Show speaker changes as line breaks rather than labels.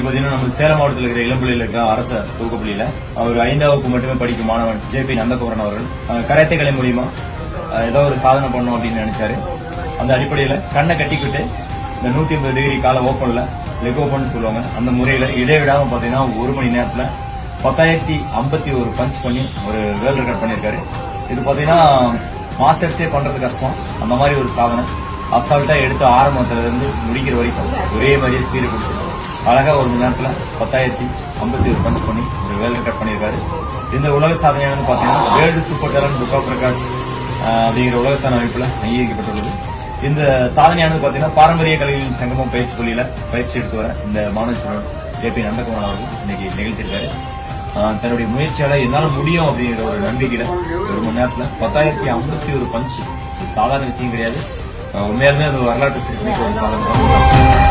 இன்னைக்கு பாத்தீங்கன்னா நம்ம சேலம் மாவட்டத்தில் இருக்கிற இளம்பள்ளியில் இருக்கிற அரசு தொகுப்பள்ளியில அவர் ஐந்தாம் வகுப்பு மட்டுமே படிக்கும் மாணவன் ஜே பி நந்தகுமரன் அவர்கள் அஹ், கராத்தே கலை மூலியமா ஏதோ ஒரு சாதனை பண்ணணும் அப்படின்னு நினைச்சாரு. அந்த அடிப்படையில கண்ணை கட்டிக்கிட்டு இந்த நூத்தி ஐம்பது டிகிரி கால ஓப்பன்ல லெக் ஓப்பன் சொல்லுவாங்க. அந்த முறையில இடைவிடாம பாத்தீங்கன்னா ஒரு மணி நேரத்துல பத்தாயிரத்தி ஐம்பத்தி ஒரு பஞ்ச் பண்ணி ஒரு வேர்ல்ட் ரெக்கார்ட் பண்ணியிருக்காரு. இது பாத்தீங்கன்னா மாஸ்டர்ஸே பண்றது கஷ்டம். அந்த மாதிரி ஒரு சாதனை. அசால்ட்டா எடுத்து ஆரம்பத்துல இருந்து முடிக்கிற வரைக்கும் ஒரே மாதிரியே ஸ்பீடு கொடுத்து அழகாக ஒரு மணி நேரத்தில் பத்தாயிரத்தி ஐம்பத்தி ஒரு பஞ்ச் பண்ணி ஒரு வேர்ல்ட் ரெக்கார்ட் பண்ணியிருக்காரு. இந்த உலக சாதனையானது பார்த்தீங்கன்னா world super talent book of records அப்படிங்கிற உலக சாதனை அமைப்பில் அங்கீகரிக்கப்பட்டுள்ளது. இந்த சாதனையானது பார்த்தீங்கன்னா பாரம்பரிய கலைகளின் சங்கமம் பயிற்சி பள்ளியில் பயிற்சி எடுத்து வர இந்த மாணவ ஜே பி நந்தகுமார் அவர்கள் இன்னைக்கு நிகழ்த்திருக்காரு தன்னுடைய முயற்சியால என்னால முடியும் அப்படிங்கிற ஒரு நம்பிக்கையில ஒரு மணி நேரத்தில் பத்தாயிரத்தி ஐம்பத்தி ஒரு பஞ்ச் சாதாரண விஷயம் கிடையாது. உண்மையாலுமே அது வரலாற்று சிறப்பு ஒரு சாதனை